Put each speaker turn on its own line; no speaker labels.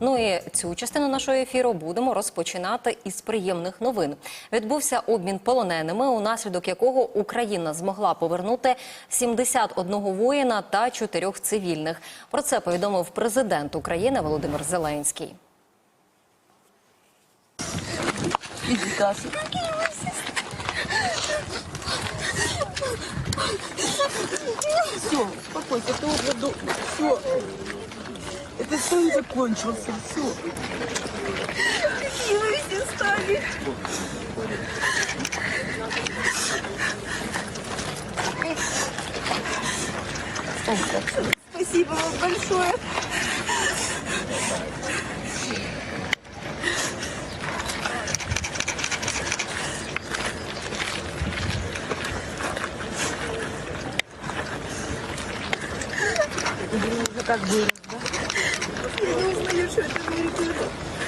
Ну і цю частину нашого ефіру будемо розпочинати із приємних новин. Відбувся обмін полоненими, унаслідок якого Україна змогла повернути 71 воїна та 4 цивільних. Про це повідомив президент України Володимир Зеленський.
Все, успокойся, ты уже до... Все. Сон закончился, все. Какие вы все стали. Спасибо вам большое. Как бы